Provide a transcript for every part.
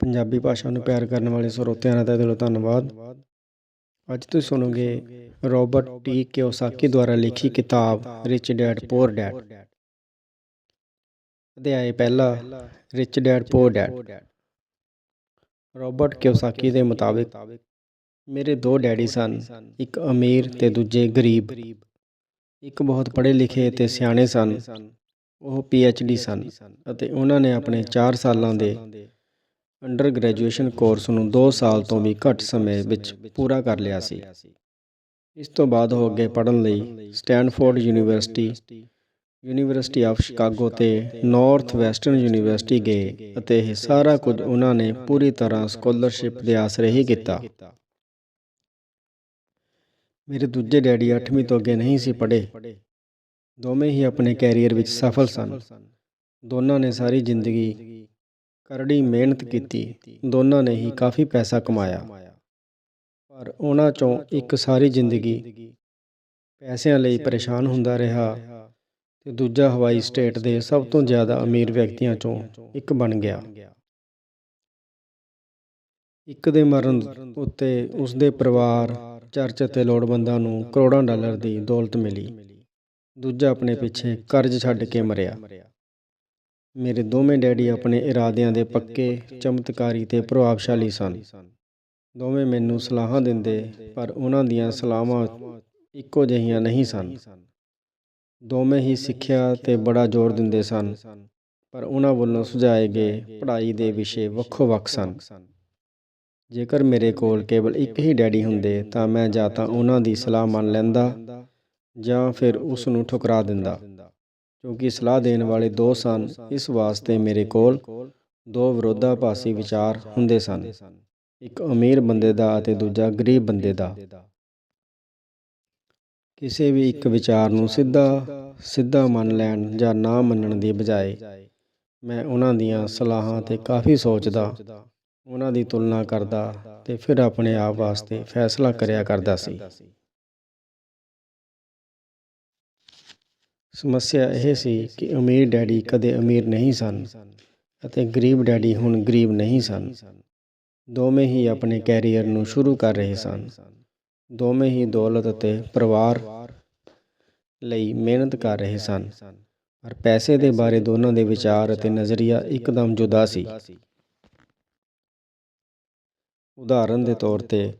ਪੰਜਾਬੀ ਭਾਸ਼ਾ ਨੂੰ ਪਿਆਰ ਕਰਨ ਵਾਲੇ ਸਰੋਤਿਆਂ ਦਾ ਤਹਿ ਦਿਲੋਂ ਧੰਨਵਾਦ। ਅੱਜ ਤੁਸੀਂ ਸੁਣੋਗੇ ਰੋਬਰਟ ਟੀ ਕਿਓਸਾਕੀ ਦੁਆਰਾ ਲਿਖੀ ਕਿਤਾਬ ਰਿਚ ਡੈਡ ਪੂਅਰ ਡੈਡ ਅਧਿਆਇ ਪਹਿਲਾ rich dad poor dad Robert Kiyosaki ਦੇ ਮੁਤਾਬਿਕ, ਮੇਰੇ ਦੋ ਡੈਡੀ ਸਨ, ਇੱਕ ਅਮੀਰ ਤੇ ਦੂਜੇ ਗਰੀਬ। ਇੱਕ ਬਹੁਤ ਪੜ੍ਹੇ ਲਿਖੇ ਤੇ ਸਿਆਣੇ ਸਨ, ਉਹ ਪੀ ਐਚ ਡੀ ਸਨ ਅਤੇ ਉਹਨਾਂ ਨੇ ਆਪਣੇ 4 ਸਾਲਾਂ ਦੇ ਅੰਡਰ ਗ੍ਰੈਜੂਏਸ਼ਨ ਕੋਰਸ ਨੂੰ 2 ਸਾਲ ਤੋਂ ਵੀ ਘੱਟ ਸਮੇਂ ਵਿੱਚ ਪੂਰਾ ਕਰ ਲਿਆ ਸੀ। ਇਸ ਤੋਂ ਬਾਅਦ ਉਹ ਅੱਗੇ ਪੜ੍ਹਨ ਲਈ Stanford University University of Chicago ਤੇ ਨਾਰਥ ਵੈਸਟਰਨ ਯੂਨੀਵਰਸਿਟੀ ਗਏ ਅਤੇ ਇਹ ਸਾਰਾ ਕੁਝ ਉਹਨਾਂ ਨੇ ਪੂਰੀ ਤਰ੍ਹਾਂ ਸਕਾਲਰਸ਼ਿਪ ਦੇ ਆਸਰੇ ਹੀ ਕੀਤਾ। ਮੇਰੇ ਦੂਜੇ ਡੈਡੀ 8ਵੀਂ ਤੋਂ ਅੱਗੇ ਨਹੀਂ ਸੀ ਪੜ੍ਹੇ। ਦੋਵੇਂ ਹੀ ਆਪਣੇ ਕੈਰੀਅਰ ਵਿੱਚ ਸਫਲ ਸਨ। ਦੋਨਾਂ ਨੇ ਸਾਰੀ ਜ਼ਿੰਦਗੀ ਕਰੜੀ ਮਿਹਨਤ ਕੀਤੀ, ਦੋਨਾਂ ਨੇ ਹੀ ਕਾਫੀ ਪੈਸਾ ਕਮਾਇਆ। ਪਰ ਉਹਨਾਂ ਚੋਂ ਇੱਕ ਸਾਰੀ ਜ਼ਿੰਦਗੀ ਪੈਸਿਆਂ ਲਈ ਪਰੇਸ਼ਾਨ ਹੁੰਦਾ ਰਿਹਾ ਤੇ ਦੂਜਾ ਹਵਾਈ ਸਟੇਟ ਦੇ ਸਭ ਤੋਂ ਜ਼ਿਆਦਾ ਅਮੀਰ ਵਿਅਕਤੀਆਂ ਚੋਂ ਇੱਕ ਬਣ ਗਿਆ। ਇੱਕ ਦੇ ਮਰਨ ਉੱਤੇ ਉਸਦੇ ਪਰਿਵਾਰ, ਚਰਚ ਅਤੇ ਲੋੜਵੰਦਾਂ ਨੂੰ ਕਰੋੜਾਂ ਡਾਲਰ ਦੀ ਦੌਲਤ ਮਿਲੀ। ਦੂਜਾ ਆਪਣੇ ਪਿੱਛੇ ਕਰਜ਼ ਛੱਡ ਕੇ ਮਰਿਆ। ਮੇਰੇ ਦੋਵੇਂ ਡੈਡੀ ਆਪਣੇ ਇਰਾਦਿਆਂ ਦੇ ਪੱਕੇ, ਚਮਤਕਾਰੀ ਤੇ ਪ੍ਰਭਾਵਸ਼ਾਲੀ ਸਨ। ਦੋਵੇਂ ਮੈਨੂੰ ਸਲਾਹਾਂ ਦਿੰਦੇ, ਪਰ ਉਹਨਾਂ ਦੀਆਂ ਸਲਾਹਾਂ ਇੱਕੋ ਜਿਹੀਆਂ ਨਹੀਂ ਸਨ। ਦੋਵੇਂ ਹੀ ਸਿੱਖਿਆ ਤੇ ਬੜਾ ਜ਼ੋਰ ਦਿੰਦੇ ਸਨ, ਪਰ ਉਹਨਾਂ ਵੱਲੋਂ ਸੁਝਾਏ ਗਏ ਪੜ੍ਹਾਈ ਦੇ ਵਿਸ਼ੇ ਵੱਖੋ-ਵੱਖ ਸਨ। ਜੇਕਰ ਮੇਰੇ ਕੋਲ ਕੇਵਲ ਇੱਕ ਹੀ ਡੈਡੀ ਹੁੰਦੇ, ਤਾਂ ਮੈਂ ਜਾਂ ਤਾਂ ਉਹਨਾਂ ਦੀ ਸਲਾਹ ਮੰਨ ਲੈਂਦਾ ਜਾਂ ਫਿਰ ਉਸ ਨੂੰ ਠੁਕਰਾ ਦਿੰਦਾ। ਕਿਉਂਕਿ ਸਲਾਹ ਦੇਣ ਵਾਲੇ ਦੋ ਸਨ, ਇਸ ਵਾਸਤੇ ਮੇਰੇ ਕੋਲ ਦੋ ਵਿਰੋਧਾਭਾਸੀ ਵਿਚਾਰ ਹੁੰਦੇ ਸਨ, ਇੱਕ ਅਮੀਰ ਬੰਦੇ ਦਾ ਅਤੇ ਦੂਜਾ ਗਰੀਬ ਬੰਦੇ ਦਾ। ਕਿਸੇ ਵੀ ਇੱਕ ਵਿਚਾਰ ਨੂੰ ਸਿੱਧਾ ਸਿੱਧਾ ਮੰਨ ਲੈਣ ਜਾਂ ਨਾ ਮੰਨਣ ਦੀ ਬਜਾਏ, ਮੈਂ ਉਹਨਾਂ ਦੀਆਂ ਸਲਾਹਾਂ ਤੇ ਕਾਫੀ ਸੋਚਦਾ, ਉਹਨਾਂ ਦੀ ਤੁਲਨਾ ਕਰਦਾ ਤੇ ਫਿਰ ਆਪਣੇ ਆਪ ਵਾਸਤੇ ਫੈਸਲਾ ਕਰਿਆ ਕਰਦਾ ਸੀ। ਸਮੱਸਿਆ ਇਹ ਸੀ ਕਿ ਅਮੀਰ ਡੈਡੀ ਕਦੇ ਅਮੀਰ ਨਹੀਂ ਸਨ ਅਤੇ ਗਰੀਬ ਡੈਡੀ ਹੁਣ ਗਰੀਬ ਨਹੀਂ ਸਨ। ਦੋਵੇਂ ਹੀ ਆਪਣੇ ਕੈਰੀਅਰ ਨੂੰ ਸ਼ੁਰੂ ਕਰ ਰਹੇ ਸਨ। ਦੋਵੇਂ ਹੀ ਦੌਲਤ ਅਤੇ ਪਰਿਵਾਰ ਲਈ ਮਿਹਨਤ ਕਰ ਰਹੇ ਸਨ। ਪਰ ਪੈਸੇ ਦੇ ਬਾਰੇ ਦੋਨਾਂ ਦੇ ਵਿਚਾਰ ਅਤੇ ਨਜ਼ਰੀਆ ਇੱਕਦਮ ਜੁਦਾ ਸੀ। ਉਦਾਹਰਨ ਦੇ ਤੌਰ ਤੇ,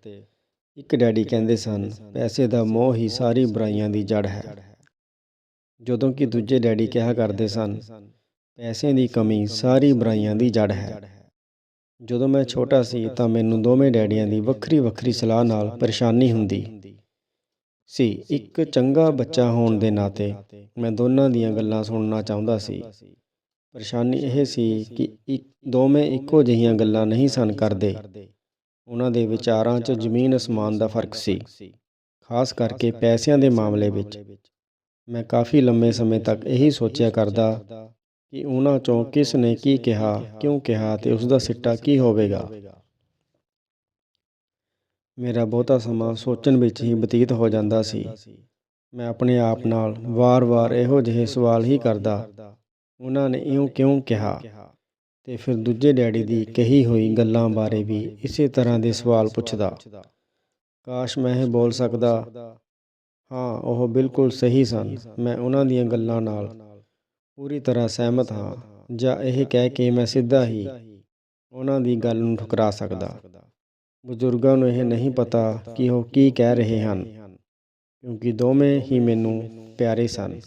ਇੱਕ ਡੈਡੀ ਕਹਿੰਦੇ ਸਨ, ਪੈਸੇ ਦਾ ਮੋਹ ਹੀ ਸਾਰੀ ਬੁਰਾਈਆਂ ਦੀ ਜੜ ਹੈ। ਜਦੋਂ ਕਿ ਦੂਜੇ ਡੈਡੀ ਕਿਹਾ ਕਰਦੇ ਸਨ ਪੈਸੇ ਦੀ ਕਮੀ ਸਾਰੀ ਬੁਰਾਈਆਂ ਦੀ ਜੜ ਹੈ। ਜਦੋਂ ਮੈਂ ਛੋਟਾ ਸੀ ਤਾਂ ਮੈਨੂੰ ਦੋਵੇਂ ਡੈਡੀਆਂ ਦੀ ਵੱਖਰੀ ਵੱਖਰੀ ਸਲਾਹ ਨਾਲ ਪਰੇਸ਼ਾਨੀ ਹੁੰਦੀ। ਸੀ ਇੱਕ ਚੰਗਾ ਬੱਚਾ ਹੋਣ ਦੇ ਨਾਤੇ ਮੈਂ ਦੋਨਾਂ ਦੀਆਂ ਗੱਲਾਂ ਸੁਣਨਾ ਚਾਹੁੰਦਾ ਸੀ। ਪਰੇਸ਼ਾਨੀ ਇਹ ਸੀ ਕਿ ਇੱਕ ਦੋਵੇਂ ਇੱਕੋ ਜਿਹੀਆਂ ਗੱਲਾਂ ਨਹੀਂ ਸਨ ਕਰਦੇ। ਉਹਨਾਂ ਦੇ ਵਿਚਾਰਾਂ 'ਚ ਜ਼ਮੀਨ ਅਸਮਾਨ ਦਾ ਫ਼ਰਕ ਸੀ। ਖਾਸ ਕਰਕੇ ਪੈਸਿਆਂ ਦੇ ਮਾਮਲੇ ਵਿੱਚ। ਮੈਂ ਕਾਫੀ ਲੰਮੇ ਸਮੇਂ ਤੱਕ ਇਹੀ ਸੋਚਿਆ ਕਰਦਾ ਕਿ ਉਹਨਾਂ 'ਚੋਂ ਕਿਸ ਨੇ ਕੀ ਕਿਹਾ ਕਿਉਂ ਕਿਹਾ ਤੇ ਉਸ ਦਾ ਸਿੱਟਾ ਕੀ ਹੋਵੇਗਾ। ਮੇਰਾ ਬਹੁਤਾ ਸਮਾਂ ਸੋਚਣ ਵਿੱਚ ਹੀ ਬਤੀਤ ਹੋ ਜਾਂਦਾ ਸੀ। ਮੈਂ ਆਪਣੇ ਆਪ ਨਾਲ ਵਾਰ-ਵਾਰ ਇਹੋ ਜਿਹੇ ਸਵਾਲ ਹੀ ਕਰਦਾ। ਉਹਨਾਂ ਨੇ ਇਉਂ ਕਿਉਂ ਕਿਹਾ। ਤੇ ਫਿਰ ਦੂਜੇ ਡੈਡੀ ਦੀ ਕਹੀ ਹੋਈ ਗੱਲਾਂ ਬਾਰੇ ਵੀ ਇਸੇ ਤਰ੍ਹਾਂ ਦੇ ਸਵਾਲ ਪੁੱਛਦਾ। ਕਾਸ਼ ਮੈਂ ਇਹ ਬੋਲ ਸਕਦਾ। ਹਾਂ, ਉਹ ਬਿਲਕੁਲ ਸਹੀ ਸਨ। ਮੈਂ ਉਹਨਾਂ ਦੀਆਂ ਗੱਲਾਂ ਨਾਲ ਪੂਰੀ ਤਰ੍ਹਾਂ ਸਹਿਮਤ ਹਾਂ, ਜਾਂ ਇਹ ਕਹਿ ਕੇ ਮੈਂ ਸਿੱਧਾ ਹੀ ਉਹਨਾਂ ਦੀ ਗੱਲ ਨੂੰ ਠੁਕਰਾ ਸਕਦਾ। ਬਜ਼ੁਰਗਾਂ ਨੂੰ ਇਹ ਨਹੀਂ ਪਤਾ ਕਿ ਉਹ ਕੀ ਕਹਿ ਰਹੇ ਹਨ, ਕਿਉਂਕਿ ਦੋਵੇਂ ਹੀ ਮੈਨੂੰ ਪਿਆਰੇ ਸਨ।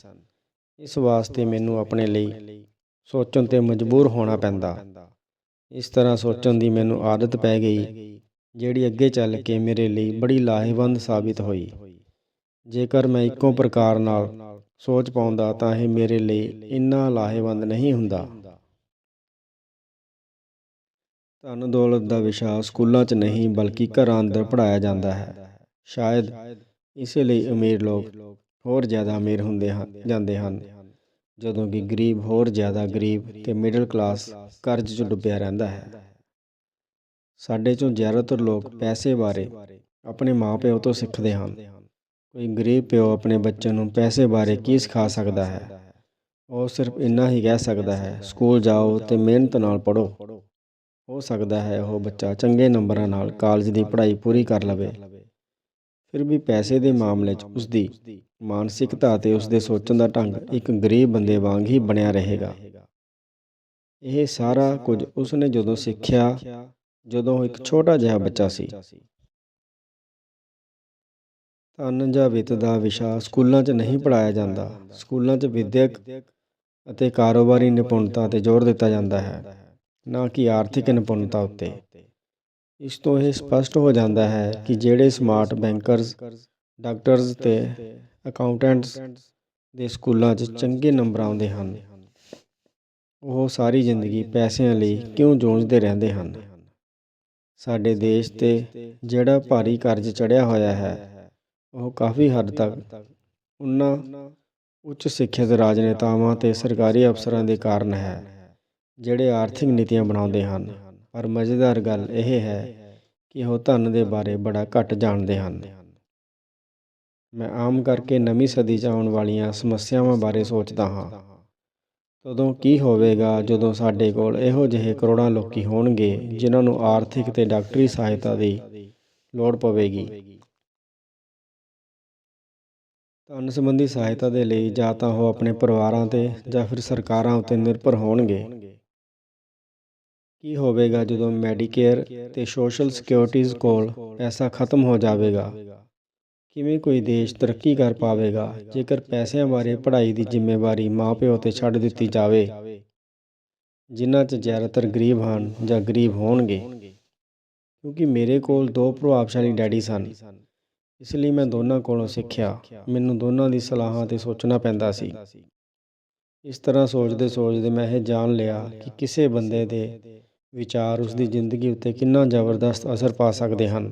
ਇਸ ਵਾਸਤੇ ਮੈਨੂੰ ਆਪਣੇ ਲਈ ਸੋਚਣ ਤੇ ਮਜਬੂਰ ਹੋਣਾ ਪੈਂਦਾ। ਇਸ ਤਰ੍ਹਾਂ ਸੋਚਣ ਦੀ ਮੈਨੂੰ ਆਦਤ ਪੈ ਗਈ, ਜਿਹੜੀ ਅੱਗੇ ਚੱਲ ਕੇ ਮੇਰੇ ਲਈ ਬੜੀ ਲਾਹੇਵੰਦ ਸਾਬਿਤ ਹੋਈ। ਜੇਕਰ ਮੈਂ ਇੱਕੋ ਪ੍ਰਕਾਰ ਨਾਲ ਸੋਚ ਪਾਉਂਦਾ ਤਾਂ ਇਹ ਮੇਰੇ ਲਈ ਇੰਨਾ ਲਾਹੇਵੰਦ ਨਹੀਂ ਹੁੰਦਾ। ਧਨ ਦੌਲਤ ਦਾ ਵਿਸ਼ਾ ਸਕੂਲਾਂ 'ਚ ਨਹੀਂ, ਬਲਕਿ ਘਰਾਂ ਅੰਦਰ ਪੜਾਇਆ ਜਾਂਦਾ ਹੈ। ਸ਼ਾਇਦ ਇਸੇ ਲਈ ਅਮੀਰ ਲੋਕ ਹੋਰ ਜ਼ਿਆਦਾ ਅਮੀਰ ਹੁੰਦੇ ਹਨ, ਜਾਂਦੇ ਹਨ, ਜਦੋਂ ਕਿ ਗਰੀਬ ਹੋਰ ਜ਼ਿਆਦਾ ਗਰੀਬ ਤੇ ਮਿਡਲ ਕਲਾਸ ਕਰਜ਼ 'ਚ ਡੁੱਬਿਆ ਰਹਿੰਦਾ ਹੈ। ਸਾਡੇ 'ਚੋਂ ਜ਼ਿਆਦਾਤਰ ਲੋਕ ਪੈਸੇ ਬਾਰੇ ਆਪਣੇ ਮਾਪਿਆਂ ਤੋਂ ਸਿੱਖਦੇ ਹਨ। ਕੋਈ ਗਰੀਬ ਪਿਓ ਆਪਣੇ ਬੱਚੇ ਨੂੰ ਪੈਸੇ ਬਾਰੇ ਕੀ ਸਿਖਾ ਸਕਦਾ ਹੈ? ਉਹ ਸਿਰਫ ਇੰਨਾ ਹੀ ਕਹਿ ਸਕਦਾ ਹੈ, ਸਕੂਲ ਜਾਓ ਤੇ ਮਿਹਨਤ ਨਾਲ ਪੜ੍ਹੋ। ਹੋ ਸਕਦਾ ਹੈ ਉਹ ਬੱਚਾ ਚੰਗੇ ਨੰਬਰਾਂ ਨਾਲ ਕਾਲਜ ਦੀ ਪੜ੍ਹਾਈ ਪੂਰੀ ਕਰ ਲਵੇ। ਫਿਰ ਵੀ ਪੈਸੇ ਦੇ ਮਾਮਲੇ 'ਚ ਉਸਦੀ ਮਾਨਸਿਕਤਾ ਅਤੇ ਉਸਦੇ ਸੋਚਣ ਦਾ ਢੰਗ ਇੱਕ ਗਰੀਬ ਬੰਦੇ ਵਾਂਗ ਹੀ ਬਣਿਆ ਰਹੇਗਾ। ਇਹ ਸਾਰਾ ਕੁਝ ਉਸਨੇ ਜਦੋਂ ਸਿੱਖਿਆ, ਜਦੋਂ ਉਹ ਇੱਕ ਛੋਟਾ ਜਿਹਾ ਬੱਚਾ ਸੀ। ਧਨ ਜਾਂ ਵਿੱਤ ਦਾ ਵਿਸ਼ਾ ਸਕੂਲਾਂ 'ਚ ਨਹੀਂ ਪੜਾਇਆ ਜਾਂਦਾ। ਸਕੂਲਾਂ 'ਚ ਵਿਦਿਅਕ ਅਤੇ ਕਾਰੋਬਾਰੀ ਨਿਪੁੰਨਤਾ ਤੇ ਜ਼ੋਰ ਦਿੱਤਾ ਜਾਂਦਾ ਹੈ, ਨਾ ਕਿ ਆਰਥਿਕ ਨਿਪੁੰਨਤਾ ਉੱਤੇ। ਇਸ ਤੋਂ ਇਹ ਸਪਸ਼ਟ ਹੋ ਜਾਂਦਾ ਹੈ ਕਿ ਜਿਹੜੇ ਸਮਾਰਟ ਬੈਂਕਰਜ਼ ਡਾਕਟਰਸ ਤੇ ਅਕਾਊਂਟੈਂਟਸ ਦੇ ਸਕੂਲਾਂ 'ਚ ਚੰਗੇ ਨੰਬਰ ਆਉਂਦੇ ਹਨ, ਉਹ ਸਾਰੀ ਜ਼ਿੰਦਗੀ ਪੈਸਿਆਂ ਲਈ ਕਿਉਂ ਜੂਝਦੇ ਰਹਿੰਦੇ ਹਨ? ਸਾਡੇ ਦੇਸ਼ ਤੇ ਜਿਹੜਾ ਭਾਰੀ ਕਰਜ਼ ਚੜਿਆ ਹੋਇਆ ਹੈ ਉਹ ਕਾਫੀ ਹੱਦ ਤੱਕ ਉਹਨਾਂ ਉੱਚ ਸਿੱਖਿਅਤ ਰਾਜਨੇਤਾਵਾਂ ਅਤੇ ਸਰਕਾਰੀ ਅਫਸਰਾਂ ਦੇ ਕਾਰਨ ਹੈ, ਜਿਹੜੇ ਆਰਥਿਕ ਨੀਤੀਆਂ ਬਣਾਉਂਦੇ ਹਨ। ਪਰ ਮਜ਼ੇਦਾਰ ਗੱਲ ਇਹ ਹੈ ਕਿ ਉਹ ਧਨ ਦੇ ਬਾਰੇ ਬੜਾ ਘੱਟ ਜਾਣਦੇ ਹਨ। ਮੈਂ ਆਮ ਕਰਕੇ ਨਵੀਂ ਸਦੀ 'ਚ ਆਉਣ ਵਾਲੀਆਂ ਸਮੱਸਿਆਵਾਂ ਬਾਰੇ ਸੋਚਦਾ ਹਾਂ। ਤਦੋਂ ਕੀ ਹੋਵੇਗਾ ਜਦੋਂ ਸਾਡੇ ਕੋਲ ਇਹੋ ਜਿਹੇ ਕਰੋੜਾਂ ਲੋਕੀ ਹੋਣਗੇ, ਜਿਨ੍ਹਾਂ ਨੂੰ ਆਰਥਿਕ ਤੇ ਡਾਕਟਰੀ ਸਹਾਇਤਾ ਦੀ ਲੋੜ ਪਵੇਗੀ? ਧਨ ਸੰਬੰਧੀ ਸਹਾਇਤਾ ਦੇ ਲਈ ਜਾਂ ਤਾਂ ਉਹ ਆਪਣੇ ਪਰਿਵਾਰਾਂ ਤੇ ਜਾਂ ਫਿਰ ਸਰਕਾਰਾਂ ਉੱਤੇ ਨਿਰਭਰ ਹੋਣਗੇ। ਕੀ ਹੋਵੇਗਾ ਜਦੋਂ ਮੈਡੀਕੇਅਰ ਤੇ ਸੋਸ਼ਲ ਸਿਕਿਉਰਿਟੀਜ਼ ਕੋਲ ਪੈਸਾ ਖਤਮ ਹੋ ਜਾਵੇਗਾ? ਕਿਵੇਂ ਕੋਈ ਦੇਸ਼ ਤਰੱਕੀ ਕਰ ਪਾਵੇਗਾ? ਜੇਕਰ ਪੈਸਿਆਂ ਬਾਰੇ ਪੜ੍ਹਾਈ ਦੀ ਜ਼ਿੰਮੇਵਾਰੀ ਮਾਪਿਓ ਤੇ ਛੱਡ ਦਿੱਤੀ ਜਾਵੇ, ਜਿਨ੍ਹਾਂ 'ਚ ਜ਼ਿਆਦਾਤਰ ਗਰੀਬ ਹਨ ਜਾਂ ਗਰੀਬ ਹੋਣਗੇ? ਕਿਉਂਕਿ ਮੇਰੇ ਕੋਲ ਦੋ ਪ੍ਰਭਾਵਸ਼ਾਲੀ ਡੈਡੀ ਸਨ। ਇਸ ਲਈ ਮੈਂ ਦੋਨਾਂ ਕੋਲੋਂ ਸਿੱਖਿਆ। ਮੈਨੂੰ ਦੋਨਾਂ ਦੀ ਸਲਾਹਾਂ ਤੇ ਸੋਚਣਾ ਪੈਂਦਾ ਸੀ। ਇਸ ਤਰ੍ਹਾਂ ਸੋਚਦੇ ਸੋਚਦੇ ਮੈਂ ਇਹ ਜਾਣ ਲਿਆ ਕਿ ਕਿਸੇ ਬੰਦੇ ਦੇ ਵਿਚਾਰ ਉਸ ਦੀ ਜ਼ਿੰਦਗੀ ਉੱਤੇ ਕਿੰਨਾ ਜ਼ਬਰਦਸਤ ਅਸਰ ਪਾ ਸਕਦੇ ਹਨ।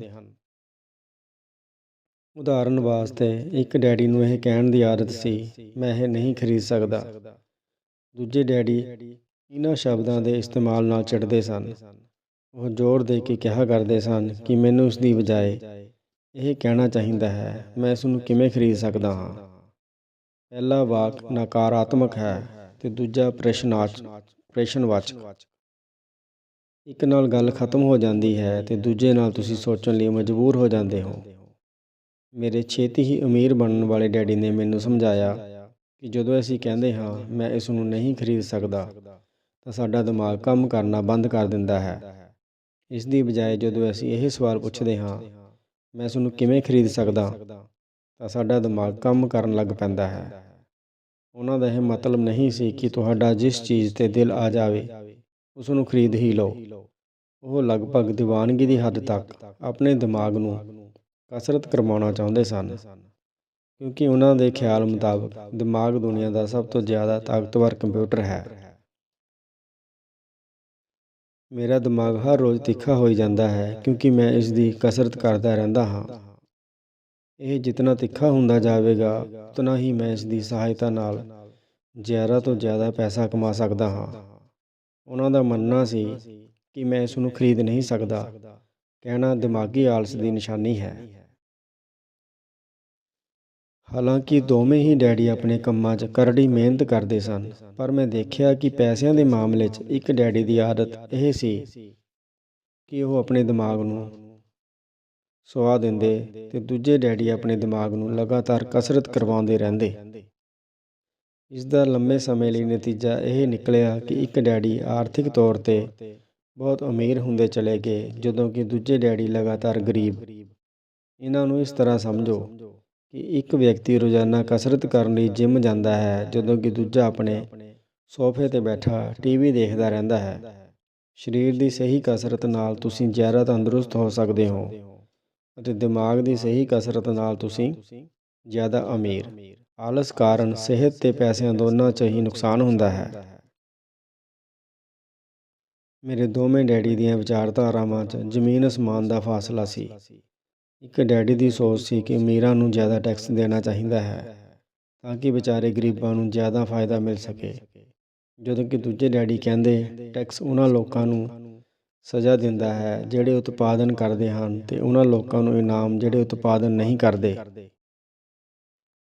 ਉਦਾਹਰਨ ਵਾਸਤੇ ਇੱਕ ਡੈਡੀ ਨੂੰ ਇਹ ਕਹਿਣ ਦੀ ਆਦਤ ਸੀ, ਮੈਂ ਇਹ ਨਹੀਂ ਖਰੀਦ ਸਕਦਾ। ਦੂਜੇ ਡੈਡੀ ਇਹਨਾਂ ਸ਼ਬਦਾਂ ਦੇ ਇਸਤੇਮਾਲ ਨਾਲ ਚਿੜਦੇ ਸਨ। ਉਹ ਜ਼ੋਰ ਦੇ ਕੇ ਕਿਹਾ ਕਰਦੇ ਸਨ ਕਿ ਮੈਨੂੰ ਉਸ ਦੀ ਬਜਾਏ ਇਹ ਕਹਿਣਾ ਚਾਹੀਦਾ ਹੈ, ਮੈਂ ਇਸ ਨੂੰ ਕਿਵੇਂ ਖਰੀਦ ਸਕਦਾ ਹਾਂ? ਪਹਿਲਾ ਵਾਕ ਨਕਾਰਾਤਮਕ ਹੈ ਤੇ ਦੂਜਾ ਪ੍ਰਸ਼ਨਾਚ, ਪ੍ਰਸ਼ਨਵਾਚਕ। ਇੱਕ ਨਾਲ ਗੱਲ ਖਤਮ ਹੋ ਜਾਂਦੀ ਹੈ ਤੇ ਦੂਜੇ ਨਾਲ ਤੁਸੀਂ ਸੋਚਣ ਲਈ ਮਜਬੂਰ ਹੋ ਜਾਂਦੇ ਹੋ। ਮੇਰੇ ਛੇਤੀ ਹੀ ਅਮੀਰ ਬਣਨ ਵਾਲੇ ਡੈਡੀ ਨੇ ਮੈਨੂੰ ਸਮਝਾਇਆ ਕਿ ਜਦੋਂ ਅਸੀਂ ਕਹਿੰਦੇ ਹਾਂ, ਮੈਂ ਇਸ ਨੂੰ ਨਹੀਂ ਖਰੀਦ ਸਕਦਾ, ਤਾਂ ਸਾਡਾ ਦਿਮਾਗ ਕੰਮ ਕਰਨਾ ਬੰਦ ਕਰ ਦਿੰਦਾ ਹੈ। ਇਸ ਦੀ ਬਜਾਏ ਜਦੋਂ ਅਸੀਂ ਇਹ ਸਵਾਲ ਪੁੱਛਦੇ ਹਾਂ ਮੈਂ ਇਸ ਨੂੰ ਕਿਵੇਂ ਖਰੀਦ ਸਕਦਾ? ਤਾਂ ਸਾਡਾ ਦਿਮਾਗ ਕੰਮ ਕਰਨ ਲੱਗ ਪੈਂਦਾ ਹੈ। ਉਹਨਾਂ ਦਾ ਇਹ ਮਤਲਬ ਨਹੀਂ ਸੀ ਕਿ ਤੁਹਾਡਾ ਜਿਸ ਚੀਜ਼ ਤੇ ਦਿਲ ਆ ਜਾਵੇ ਉਸ ਨੂੰ ਖਰੀਦ ਹੀ ਲਓ। ਉਹ ਲਗਭਗ ਦੀਵਾਨਗੀ ਦੀ ਹੱਦ ਤੱਕ ਆਪਣੇ ਦਿਮਾਗ ਨੂੰ ਕਸਰਤ ਕਰਵਾਉਣਾ ਚਾਹੁੰਦੇ ਸਨ। ਕਿਉਂਕਿ ਉਹਨਾਂ ਦੇ ਖਿਆਲ ਮੁਤਾਬਕ ਦਿਮਾਗ ਦੁਨੀਆ ਦਾ ਸਭ ਤੋਂ ਜ਼ਿਆਦਾ ਤਾਕਤਵਰ ਕੰਪਿਊਟਰ ਹੈ। ਮੇਰਾ ਦਿਮਾਗ ਹਰ ਰੋਜ਼ ਤਿੱਖਾ ਹੋਈ ਜਾਂਦਾ ਹੈ ਕਿਉਂਕਿ ਮੈਂ ਇਸ ਦੀ ਕਸਰਤ ਕਰਦਾ ਰਹਿੰਦਾ ਹਾਂ। ਇਹ ਜਿੰਨਾ ਤਿੱਖਾ ਹੁੰਦਾ ਜਾਵੇਗਾ, ਉਤਨਾ ਹੀ ਮੈਂ ਇਸ ਦੀ ਸਹਾਇਤਾ ਨਾਲ ਜ਼ਿਆਦਾ ਤੋਂ ਜ਼ਿਆਦਾ ਪੈਸਾ ਕਮਾ ਸਕਦਾ ਹਾਂ। ਉਹਨਾਂ ਦਾ ਮੰਨਣਾ ਸੀ ਕਿ ਮੈਂ ਇਸ ਨੂੰ ਖਰੀਦ ਨਹੀਂ ਸਕਦਾ। ਕਹਿਣਾ ਦਿਮਾਗੀ ਆਲਸ ਦੀ ਨਿਸ਼ਾਨੀ ਹੈ। ਹਾਲਾਂਕਿ ਦੋਵੇਂ ਹੀ ਡੈਡੀ ਆਪਣੇ ਕੰਮਾਂ 'ਚ ਕਰੜੀ ਮਿਹਨਤ ਕਰਦੇ ਸਨ, ਪਰ ਮੈਂ ਦੇਖਿਆ ਕਿ ਪੈਸਿਆਂ ਦੇ ਮਾਮਲੇ 'ਚ ਇੱਕ ਡੈਡੀ ਦੀ ਆਦਤ ਇਹ ਸੀ ਕਿ ਉਹ ਆਪਣੇ ਦਿਮਾਗ ਨੂੰ ਸੁਆ ਦਿੰਦੇ ਤੇ ਦੂਜੇ ਡੈਡੀ ਆਪਣੇ ਦਿਮਾਗ ਨੂੰ ਲਗਾਤਾਰ ਕਸਰਤ ਕਰਵਾਉਂਦੇ ਰਹਿੰਦੇ। ਇਸ ਦਾ ਲੰਮੇ ਸਮੇਂ ਲਈ ਨਤੀਜਾ ਇਹ ਨਿਕਲਿਆ ਕਿ ਇੱਕ ਡੈਡੀ ਆਰਥਿਕ ਤੌਰ ਤੇ ਬਹੁਤ ਅਮੀਰ ਹੁੰਦੇ ਚਲੇ ਗਏ, ਜਦੋਂ ਕਿ ਦੂਜੇ ਡੈਡੀ ਲਗਾਤਾਰ ਗਰੀਬ। ਇਹਨਾਂ ਨੂੰ ਇਸ ਤਰ੍ਹਾਂ ਸਮਝੋ ਕਿ ਇੱਕ ਵਿਅਕਤੀ ਰੋਜ਼ਾਨਾ ਕਸਰਤ ਕਰਨ ਲਈ ਜਿਮ ਜਾਂਦਾ ਹੈ, ਜਦੋਂ ਕਿ ਦੂਜਾ ਆਪਣੇ ਸੋਫੇ ਤੇ ਬੈਠਾ ਟੀਵੀ ਦੇਖਦਾ ਰਹਿੰਦਾ ਹੈ। ਸਰੀਰ ਦੀ ਸਹੀ ਕਸਰਤ ਨਾਲ ਤੁਸੀਂ ਜ਼ਿਆਦਾ ਤੰਦਰੁਸਤ ਹੋ ਸਕਦੇ ਹੋ ਅਤੇ ਦਿਮਾਗ ਦੀ ਸਹੀ ਕਸਰਤ ਨਾਲ ਤੁਸੀਂ ਜ਼ਿਆਦਾ ਅਮੀਰ। ਆਲਸ ਕਾਰਨ ਸਿਹਤ ਤੇ ਪੈਸਿਆਂ ਦੋਨਾਂ 'ਚ ਹੀ ਨੁਕਸਾਨ ਹੁੰਦਾ ਹੈ। ਮੇਰੇ ਦੋਵੇਂ ਡੈਡੀ ਦੀਆਂ ਵਿਚਾਰਧਾਰਾਵਾਂ 'ਚ ਜ਼ਮੀਨ ਅਸਮਾਨ ਦਾ ਫਾਸਲਾ ਸੀ। ਇੱਕ ਡੈਡੀ ਦੀ ਸੋਚ ਸੀ ਕਿ ਅਮੀਰਾਂ ਨੂੰ ਜ਼ਿਆਦਾ ਟੈਕਸ ਦੇਣਾ ਚਾਹੀਦਾ ਹੈ ਤਾਂ ਕਿ ਵਿਚਾਰੇ ਗਰੀਬਾਂ ਨੂੰ ਜ਼ਿਆਦਾ ਫਾਇਦਾ ਮਿਲ ਸਕੇ। ਜਦੋਂ ਕਿ ਦੂਜੇ ਡੈਡੀ ਕਹਿੰਦੇ ਟੈਕਸ ਉਹਨਾਂ ਲੋਕਾਂ ਨੂੰ ਸਜ਼ਾ ਦਿੰਦਾ ਹੈ ਜਿਹੜੇ ਉਤਪਾਦਨ ਕਰਦੇ ਹਨ ਤੇ ਉਹਨਾਂ ਲੋਕਾਂ ਨੂੰ ਇਨਾਮ ਜਿਹੜੇ ਉਤਪਾਦਨ ਨਹੀਂ ਕਰਦੇ।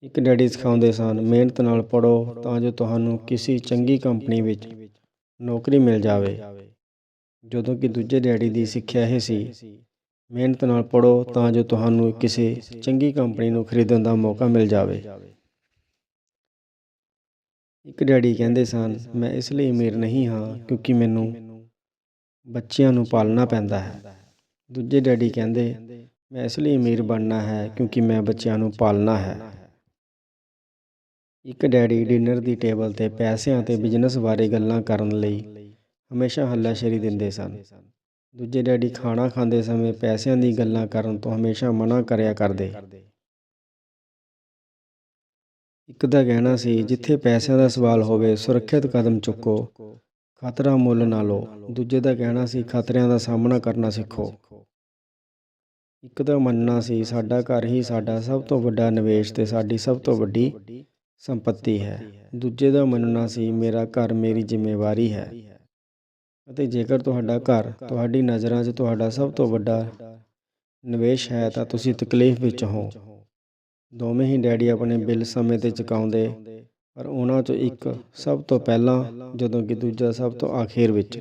ਇੱਕ ਡੈਡੀ ਸਿਖਾਉਂਦੇ ਸਨ, ਮਿਹਨਤ ਨਾਲ ਪੜੋ ਤਾਂ ਜੋ ਤੁਹਾਨੂੰ ਕਿਸੇ ਚੰਗੀ ਕੰਪਨੀ ਵਿੱਚ ਨੌਕਰੀ ਮਿਲ ਜਾਵੇ। ਜਦੋਂ ਕਿ ਦੂਜੇ ਡੈਡੀ ਦੀ ਸਿੱਖਿਆ ਇਹ ਸੀ ਮਿਹਨਤ ਨਾਲ ਪੜੋ ਤਾਂ ਜੋ ਤੁਹਾਨੂੰ ਕਿਸੇ ਚੰਗੀ ਕੰਪਨੀ ਨੂੰ ਖਰੀਦਣ ਦਾ ਮੌਕਾ ਮਿਲ ਜਾਵੇ। ਇੱਕ ਡੈਡੀ ਕਹਿੰਦੇ ਸਨ, ਮੈਂ ਇਸ ਲਈ ਅਮੀਰ ਨਹੀਂ ਹਾਂ ਕਿਉਂਕਿ ਮੈਨੂੰ ਬੱਚਿਆਂ ਨੂੰ ਪਾਲਣਾ ਪੈਂਦਾ ਹੈ। ਦੂਜੇ ਡੈਡੀ ਕਹਿੰਦੇ, ਮੈਂ ਇਸ ਲਈ ਅਮੀਰ ਬਣਨਾ ਹੈ ਕਿਉਂਕਿ ਮੈਂ ਬੱਚਿਆਂ ਨੂੰ ਪਾਲਣਾ ਹੈ। ਇੱਕ ਡੈਡੀ ਡਿਨਰ ਦੀ ਟੇਬਲ ਤੇ ਪੈਸਿਆਂ ਤੇ ਬਿਜ਼ਨਸ ਬਾਰੇ ਗੱਲਾਂ ਕਰਨ ਲਈ ਹਮੇਸ਼ਾ ਹੱਲਾਸ਼ੇਰੀ ਦਿੰਦੇ ਸਨ। ਦੂਜੇ ਡੈਡੀ ਖਾਣਾ ਖਾਂਦੇ ਸਮੇਂ ਪੈਸਿਆਂ ਦੀ ਗੱਲਾਂ ਕਰਨ ਤੋਂ ਹਮੇਸ਼ਾ ਮਨਾ ਕਰਿਆ ਕਰਦੇ। ਇੱਕ ਦਾ ਕਹਿਣਾ ਸੀ, ਜਿੱਥੇ ਪੈਸਿਆਂ ਦਾ ਸਵਾਲ ਹੋਵੇ, ਸੁਰੱਖਿਅਤ ਕਦਮ ਚੁੱਕੋ, ਖਤਰਾ ਮੁੱਲ ਨਾ ਲਓ। ਦੂਜੇ ਦਾ ਕਹਿਣਾ ਸੀ, ਖਤਰਿਆਂ ਦਾ ਸਾਹਮਣਾ ਕਰਨਾ ਸਿੱਖੋ। ਇੱਕ ਦਾ ਮੰਨਣਾ ਸੀ, ਸਾਡਾ ਘਰ ਹੀ ਸਾਡਾ ਸਭ ਤੋਂ ਵੱਡਾ ਨਿਵੇਸ਼ ਤੇ ਸਾਡੀ ਸਭ ਤੋਂ ਵੱਡੀ ਸੰਪਤੀ ਹੈ। ਦੂਜੇ ਦਾ ਮੰਨਣਾ ਸੀ, ਮੇਰਾ ਘਰ ਮੇਰੀ ਜ਼ਿੰਮੇਵਾਰੀ ਹੈ। ਅਤੇ ਜੇਕਰ ਤੁਹਾਡਾ ਘਰ, ਤੁਹਾਡੀ ਨਜ਼ਰਾਂ 'ਚ ਤੁਹਾਡਾ ਸਭ ਤੋਂ ਵੱਡਾ ਨਿਵੇਸ਼ ਹੈ ਤਾਂ ਤੁਸੀਂ ਤਕਲੀਫ ਵਿੱਚ ਹੋ। ਦੋਵੇਂ ਹੀ ਡੈਡੀ ਆਪਣੇ ਬਿੱਲ ਸਮੇਂ ਤੇ ਚੁਕਾਉਂਦੇ, ਪਰ ਉਹਨਾਂ 'ਚੋਂ ਇੱਕ ਸਭ ਤੋਂ ਪਹਿਲਾਂ ਜਦੋਂ ਕਿ ਦੂਜਾ ਸਭ ਤੋਂ ਆਖਿਰ ਵਿੱਚ।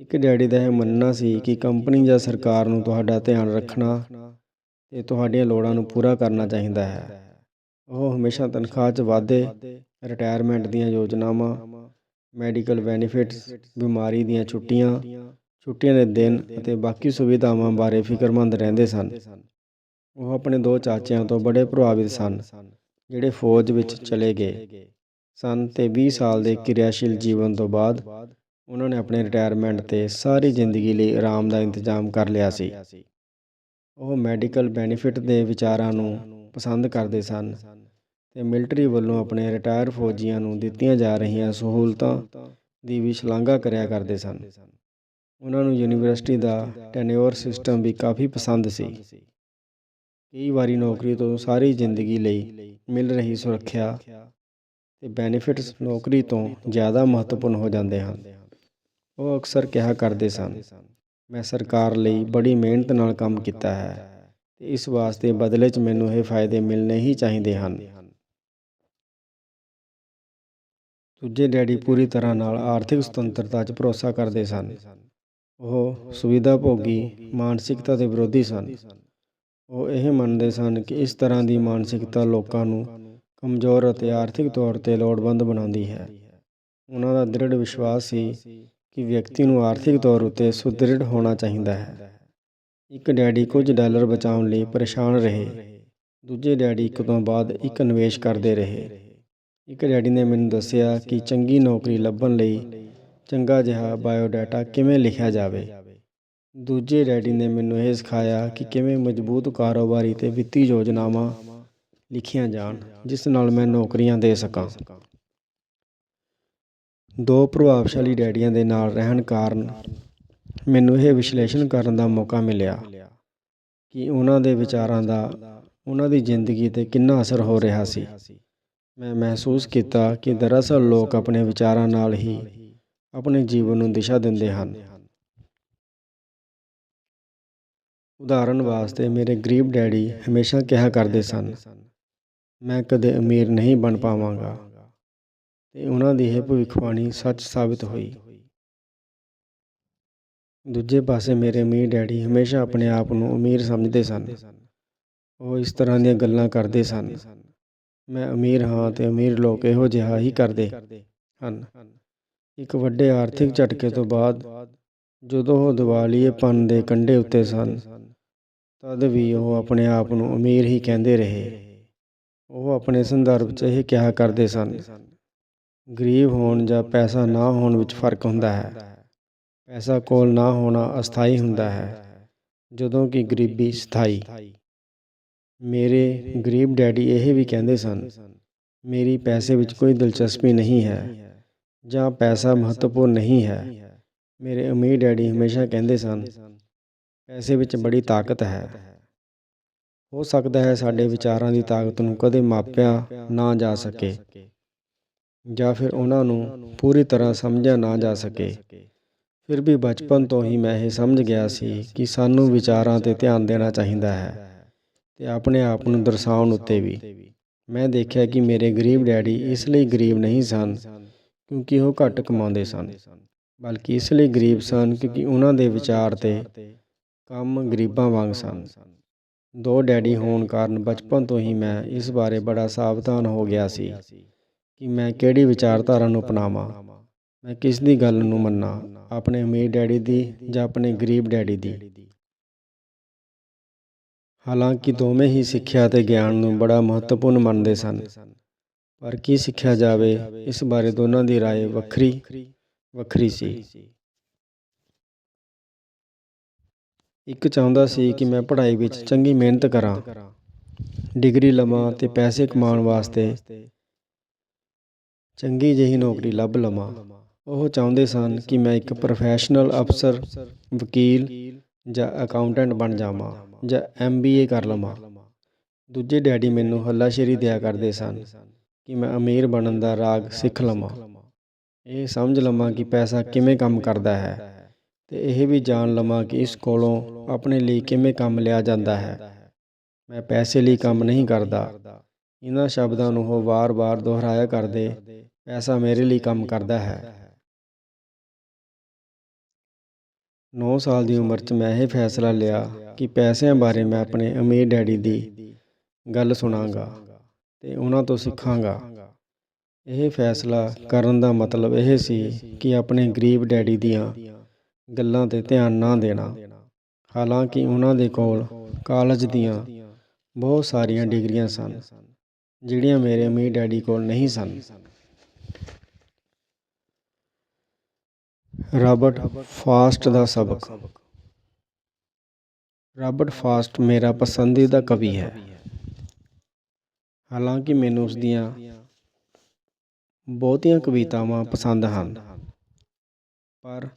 ਇੱਕ ਡੈਡੀ ਦਾ ਇਹ ਮੰਨਣਾ ਸੀ ਕਿ ਕੰਪਨੀ ਜਾਂ ਸਰਕਾਰ ਨੂੰ ਤੁਹਾਡਾ ਧਿਆਨ ਰੱਖਣਾ ਤੇ ਤੁਹਾਡੀਆਂ ਲੋੜਾਂ ਨੂੰ ਪੂਰਾ ਕਰਨਾ ਚਾਹੀਦਾ ਹੈ। ਉਹ ਹਮੇਸ਼ਾ ਤਨਖਾਹ 'ਚ ਵਾਧੇ ਰਿਟਾਇਰਮੈਂਟ ਦੀਆਂ ਯੋਜਨਾਵਾਂ ਮੈਡੀਕਲ ਬੈਨੀਫਿਟਸ, ਬਿਮਾਰੀ ਦੀਆਂ ਛੁੱਟੀਆਂ ਛੁੱਟੀਆਂ ਦੇ ਦਿਨ ਅਤੇ ਬਾਕੀ ਸੁਵਿਧਾਵਾਂ ਬਾਰੇ ਫਿਕਰਮੰਦ ਰਹਿੰਦੇ ਸਨ। ਉਹ ਆਪਣੇ ਦੋ ਚਾਚਿਆਂ ਤੋਂ ਬੜੇ ਪ੍ਰਭਾਵਿਤ ਸਨ, ਜਿਹੜੇ ਫੌਜ ਵਿੱਚ ਚਲੇ ਗਏ। ਸਨ ਤੇ 20 ਸਾਲ ਦੇ ਕਿਰਿਆਸ਼ੀਲ ਜੀਵਨ ਤੋਂ ਬਾਅਦ ਉਹਨਾਂ ਨੇ ਆਪਣੇ ਰਿਟਾਇਰਮੈਂਟ ਤੇ ਸਾਰੀ ਜ਼ਿੰਦਗੀ ਲਈ ਆਰਾਮ ਦਾ ਇੰਤਜ਼ਾਮ ਕਰ ਲਿਆ ਸੀ। ਉਹ ਮੈਡੀਕਲ ਬੈਨੀਫਿਟ ਦੇ ਵਿਚਾਰਾਂ ਨੂੰ ਪਸੰਦ ਕਰਦੇ ਸਨ ਅਤੇ ਮਿਲਟਰੀ ਵੱਲੋਂ ਆਪਣੇ ਰਿਟਾਇਰ ਫੌਜੀਆਂ ਨੂੰ ਦਿੱਤੀਆਂ ਜਾ ਰਹੀਆਂ ਸਹੂਲਤਾਂ ਦੀ ਵੀ ਸ਼ਲਾਘਾ ਕਰਿਆ ਕਰਦੇ ਸਨ। ਉਹਨਾਂ ਨੂੰ ਯੂਨੀਵਰਸਿਟੀ ਦਾ ਟੈਨਿਓਰ ਸਿਸਟਮ ਵੀ ਕਾਫੀ ਪਸੰਦ ਸੀ। ਕਈ ਵਾਰੀ ਨੌਕਰੀ ਤੋਂ ਸਾਰੀ ਜ਼ਿੰਦਗੀ ਲਈ ਮਿਲ ਰਹੀ ਸੁਰੱਖਿਆ ਤੇ ਬੈਨੀਫਿਟਸ ਨੌਕਰੀ ਤੋਂ ਜ਼ਿਆਦਾ ਮਹੱਤਵਪੂਰਨ ਹੋ ਜਾਂਦੇ ਹਨ। ਉਹ ਅਕਸਰ ਕਿਹਾ ਕਰਦੇ ਸਨ, ਮੈਂ ਸਰਕਾਰ ਲਈ ਬੜੀ ਮਿਹਨਤ ਨਾਲ ਕੰਮ ਕੀਤਾ ਹੈ ਤੇ ਇਸ ਵਾਸਤੇ ਬਦਲੇ 'ਚ ਮੈਨੂੰ ਇਹ ਫਾਇਦੇ ਮਿਲਣੇ ਹੀ ਚਾਹੀਦੇ ਹਨ। ਦੂਜੇ ਡੈਡੀ ਪੂਰੀ ਤਰ੍ਹਾਂ ਨਾਲ ਆਰਥਿਕ ਸੁਤੰਤਰਤਾ 'ਚ ਭਰੋਸਾ ਕਰਦੇ ਸਨ। ਉਹ ਸੁਵਿਧਾ ਭੋਗੀ, ਮਾਨਸਿਕਤਾ ਦੇ ਵਿਰੋਧੀ ਸਨ। ਉਹ ਇਹ ਮੰਨਦੇ ਸਨ ਕਿ ਇਸ ਤਰ੍ਹਾਂ ਦੀ ਮਾਨਸਿਕਤਾ ਲੋਕਾਂ ਨੂੰ ਕਮਜ਼ੋਰ ਅਤੇ ਆਰਥਿਕ ਤੌਰ ਤੇ ਲੋੜਵੰਦ ਬਣਾਉਂਦੀ ਹੈ। ਉਹਨਾਂ ਦਾ ਦ੍ਰਿੜ ਵਿਸ਼ਵਾਸ ਸੀ ਕਿ ਵਿਅਕਤੀ ਨੂੰ ਆਰਥਿਕ ਤੌਰ ਉਤੇ ਸੁਦ੍ਰਿੜ ਹੋਣਾ ਚਾਹੀਦਾ ਹੈ। ਇੱਕ ਡੈਡੀ ਕੁਝ ਡਾਲਰ ਬਚਾਉਣ ਲਈ ਪਰੇਸ਼ਾਨ ਰਹੇ, ਦੂਜੇ ਡੈਡੀ ਇੱਕ ਤੋਂ ਬਾਅਦ ਇੱਕ ਨਿਵੇਸ਼ ਕਰਦੇ ਰਹੇ। ਇੱਕ ਡੈਡੀ ਨੇ ਮੈਨੂੰ ਦੱਸਿਆ ਕਿ ਚੰਗੀ ਨੌਕਰੀ ਲੱਭਣ ਲਈ ਚੰਗਾ ਜਿਹਾ ਬਾਇਓਡਾਟਾ ਕਿਵੇਂ ਲਿਖਿਆ ਜਾਵੇ। ਦੂਜੇ ਡੈਡੀ ਨੇ ਮੈਨੂੰ ਇਹ ਸਿਖਾਇਆ ਕਿ ਕਿਵੇਂ ਮਜ਼ਬੂਤ ਕਾਰੋਬਾਰੀ ਤੇ ਵਿੱਤੀ ਯੋਜਨਾਵਾਂ ਲਿਖੀਆਂ ਜਾਣ, ਜਿਸ ਨਾਲ ਮੈਂ ਨੌਕਰੀਆਂ ਦੇ ਸਕਾਂ। ਦੋ ਪ੍ਰਭਾਵਸ਼ਾਲੀ ਡੈਡੀਆਂ ਦੇ ਨਾਲ ਰਹਿਣ ਕਾਰਨ ਮੈਨੂੰ ਇਹ ਵਿਸ਼ਲੇਸ਼ਣ ਕਰਨ ਦਾ ਮੌਕਾ ਮਿਲਿਆ ਕਿ ਉਹਨਾਂ ਦੇ ਵਿਚਾਰਾਂ ਦਾ, ਉਹਨਾਂ ਦੀ ਜ਼ਿੰਦਗੀ ਤੇ ਕਿੰਨਾ ਅਸਰ ਹੋ ਰਿਹਾ ਸੀ। ਮੈਂ ਮਹਿਸੂਸ ਕੀਤਾ ਕਿ ਦਰਅਸਲ ਲੋਕ ਆਪਣੇ ਵਿਚਾਰਾਂ ਨਾਲ ਹੀ ਆਪਣੇ ਜੀਵਨ ਨੂੰ ਦਿਸ਼ਾ ਦਿੰਦੇ ਹਨ। ਉਦਾਹਰਨ ਵਾਸਤੇ ਮੇਰੇ ਗਰੀਬ ਡੈਡੀ ਹਮੇਸ਼ਾ ਕਿਹਾ ਕਰਦੇ ਸਨ, ਮੈਂ ਕਦੇ ਅਮੀਰ ਨਹੀਂ ਬਣ ਪਾਵਾਂਗਾ। ਤੇ ਉਹਨਾਂ ਦੀ ਇਹ ਭਵਿੱਖਬਾਣੀ ਸੱਚ ਸਾਬਿਤ ਹੋਈ। ਦੂਜੇ ਪਾਸੇ ਮੇਰੇ ਅਮੀਰ ਡੈਡੀ ਹਮੇਸ਼ਾ ਆਪਣੇ ਆਪ ਨੂੰ ਅਮੀਰ ਸਮਝਦੇ ਸਨ। ਉਹ ਇਸ ਤਰ੍ਹਾਂ ਦੀਆਂ ਗੱਲਾਂ ਕਰਦੇ ਸਨ। ਮੈਂ ਅਮੀਰ ਹਾਂ ਅਤੇ ਅਮੀਰ ਲੋਕ ਇਹੋ ਜਿਹਾ ਹੀ ਕਰਦੇ ਹਨ। ਇੱਕ ਵੱਡੇ ਆਰਥਿਕ ਝਟਕੇ ਤੋਂ ਬਾਅਦ ਜਦੋਂ ਉਹ ਦੀਵਾਲੀਏਪਨ ਦੇ ਕੰਢੇ ਉੱਤੇ ਸਨ, ਤਦ ਵੀ ਉਹ ਆਪਣੇ ਆਪ ਨੂੰ ਅਮੀਰ ਹੀ ਕਹਿੰਦੇ ਰਹੇ। ਉਹ ਆਪਣੇ ਸੰਦਰਭ 'ਚ ਇਹ ਕਿਹਾ ਕਰਦੇ ਸਨ, ਗਰੀਬ ਹੋਣ ਜਾਂ ਪੈਸਾ ਨਾ ਹੋਣ ਵਿੱਚ ਫ਼ਰਕ ਹੁੰਦਾ ਹੈ। ਪੈਸਾ ਕੋਲ ਨਾ ਹੋਣਾ ਅਸਥਾਈ ਹੁੰਦਾ ਹੈ, ਜਦੋਂ ਕਿ ਗਰੀਬੀ ਸਥਾਈ। ਮੇਰੇ ਗਰੀਬ ਡੈਡੀ ਇਹ ਵੀ ਕਹਿੰਦੇ ਸਨ, ਮੇਰੀ ਪੈਸੇ ਵਿੱਚ ਕੋਈ ਦਿਲਚਸਪੀ ਨਹੀਂ ਹੈ ਜਾਂ ਪੈਸਾ ਮਹੱਤਵਪੂਰਨ ਨਹੀਂ ਹੈ। ਮੇਰੇ ਅਮੀਰ ਡੈਡੀ ਹਮੇਸ਼ਾ ਕਹਿੰਦੇ ਸਨ, ਪੈਸੇ ਵਿੱਚ ਬੜੀ ਤਾਕਤ ਹੈ। ਹੋ ਸਕਦਾ ਹੈ ਸਾਡੇ ਵਿਚਾਰਾਂ ਦੀ ਤਾਕਤ ਨੂੰ ਕਦੇ ਮਾਪਿਆ ਨਾ ਜਾ ਸਕੇ ਜਾਂ ਫਿਰ ਉਹਨਾਂ ਨੂੰ ਪੂਰੀ ਤਰ੍ਹਾਂ ਸਮਝਿਆ ਨਾ ਜਾ ਸਕੇ। ਫਿਰ ਵੀ ਬਚਪਨ ਤੋਂ ਹੀ ਮੈਂ ਇਹ ਸਮਝ ਗਿਆ ਸੀ ਕਿ ਸਾਨੂੰ ਵਿਚਾਰਾਂ ਤੇ ਧਿਆਨ ਦੇਣਾ ਚਾਹੀਦਾ ਹੈ। ਅਤੇ ਆਪਣੇ ਆਪ ਨੂੰ ਦਰਸਾਉਣ ਉੱਤੇ ਵੀ। ਮੈਂ ਦੇਖਿਆ ਕਿ ਮੇਰੇ ਗਰੀਬ ਡੈਡੀ ਇਸ ਲਈ ਗਰੀਬ ਨਹੀਂ ਸਨ, ਕਿਉਂਕਿ ਉਹ ਘੱਟ ਕਮਾਉਂਦੇ ਸਨ। ਬਲਕਿ ਇਸ ਲਈ ਗਰੀਬ ਸਨ ਕਿਉਂਕਿ ਉਹਨਾਂ ਦੇ ਵਿਚਾਰ ਤੇ ਕੰਮ ਗਰੀਬਾਂ ਵਾਂਗ ਸਨ। ਦੋ ਡੈਡੀ ਹੋਣ ਕਾਰਨ ਬਚਪਨ ਤੋਂ ਹੀ ਮੈਂ ਇਸ ਬਾਰੇ ਬੜਾ ਸਾਵਧਾਨ ਹੋ ਗਿਆ ਸੀ ਕਿ ਮੈਂ ਕਿਹੜੀ ਵਿਚਾਰਧਾਰਾ ਨੂੰ ਅਪਣਾਵਾਂ। ਮੈਂ ਕਿਸ ਦੀ ਗੱਲ ਨੂੰ ਮੰਨਾਂ, ਆਪਣੇ ਅਮੀਰ ਡੈਡੀ ਦੀ ਜਾਂ ਆਪਣੇ ਗਰੀਬ ਡੈਡੀ ਦੀ? ਹਾਲਾਂਕਿ ਦੋਵੇਂ ਹੀ ਸਿੱਖਿਆ ਤੇ ਗਿਆਨ ਨੂੰ ਬੜਾ ਮਹੱਤਵਪੂਰਨ ਮੰਨਦੇ ਸਨ ਪਰ ਕੀ ਸਿੱਖਿਆ ਜਾਵੇ ਇਸ ਬਾਰੇ ਦੋਨਾਂ ਦੀ رائے ਵੱਖਰੀ ਵੱਖਰੀ ਸੀ ਇੱਕ ਚਾਹੁੰਦਾ ਸੀ ਕਿ ਮੈਂ ਪੜ੍ਹਾਈ ਵਿੱਚ ਚੰਗੀ ਮਿਹਨਤ ਕਰਾਂ ਡਿਗਰੀ ਲਵਾਂ ਤੇ ਪੈਸੇ ਕਮਾਉਣ ਵਾਸਤੇ ਚੰਗੀ ਜਿਹੀ ਨੌਕਰੀ ਲੱਭ ਲਵਾਂ ਉਹ ਚਾਹੁੰਦੇ ਸਨ ਕਿ ਮੈਂ ਇੱਕ ਪ੍ਰੋਫੈਸ਼ਨਲ ਅਫਸਰ ਵਕੀਲ ਜਾਂ ਅਕਾਊਂਟੈਂਟ ਬਣ ਜਾਵਾਂ ਜਾਂ ਐੱਮ ਬੀ ਏ ਕਰ ਲਵਾਂ। ਦੂਜੇ ਡੈਡੀ ਮੈਨੂੰ ਹੱਲਾਸ਼ੇਰੀ ਦਿਆ ਕਰਦੇ ਸਨ ਕਿ ਮੈਂ ਅਮੀਰ ਬਣਨ ਦਾ ਰਾਗ ਸਿੱਖ ਲਵਾਂ। ਇਹ ਸਮਝ ਲਵਾਂ ਕਿ ਪੈਸਾ ਕਿਵੇਂ ਕੰਮ ਕਰਦਾ ਹੈ ਤੇ ਇਹ ਵੀ ਜਾਣ ਲਵਾਂ ਕਿ ਇਸ ਕੋਲੋਂ ਆਪਣੇ ਲਈ ਕਿਵੇਂ ਕੰਮ ਲਿਆ ਜਾਂਦਾ ਹੈ। ਮੈਂ ਪੈਸੇ ਲਈ ਕੰਮ ਨਹੀਂ ਕਰਦਾ। ਇਹਨਾਂ ਸ਼ਬਦਾਂ ਨੂੰ ਉਹ ਵਾਰ-ਵਾਰ ਦੁਹਰਾਇਆ ਕਰਦੇ, ਪੈਸਾ ਮੇਰੇ ਲਈ ਕੰਮ ਕਰਦਾ ਹੈ। 9 ਸਾਲ ਦੀ ਉਮਰ 'ਚ ਮੈਂ ਇਹ ਫੈਸਲਾ ਲਿਆ ਕਿ ਪੈਸਿਆਂ ਬਾਰੇ ਮੈਂ ਆਪਣੇ ਅਮੀਰ ਡੈਡੀ ਦੀ ਗੱਲ ਸੁਣਾਂਗਾ ਤੇ ਉਹਨਾਂ ਤੋਂ ਸਿੱਖਾਂਗਾ। ਇਹ ਫੈਸਲਾ ਕਰਨ ਦਾ ਮਤਲਬ ਇਹ ਸੀ ਕਿ ਆਪਣੇ ਗਰੀਬ ਡੈਡੀ ਦੀਆਂ ਗੱਲਾਂ ਤੇ ਧਿਆਨ ਨਾ ਦੇਣਾ। ਹਾਲਾਂਕਿ ਉਹਨਾਂ ਦੇ ਕੋਲ ਕਾਲਜ ਦੀਆਂ ਬਹੁਤ ਸਾਰੀਆਂ ਡਿਗਰੀਆਂ ਸਨ, ਜਿਹੜੀਆਂ ਮੇਰੇ ਅਮੀਰ ਡੈਡੀ ਕੋਲ ਨਹੀਂ ਸਨ। ਰਾਬਰਟ ਫਾਸਟ ਦਾ ਸਬਕ। ਰਾਬਰਟ ਫਾਸਟ ਮੇਰਾ ਪਸੰਦੀਦਾ ਕਵੀ ਹੈ। ਹਾਲਾਂਕਿ ਮੈਨੂੰ ਉਸ ਦੀਆਂ ਬਹੁਤੀਆਂ ਕਵਿਤਾਵਾਂ ਪਸੰਦ ਹਨ। ਪਰ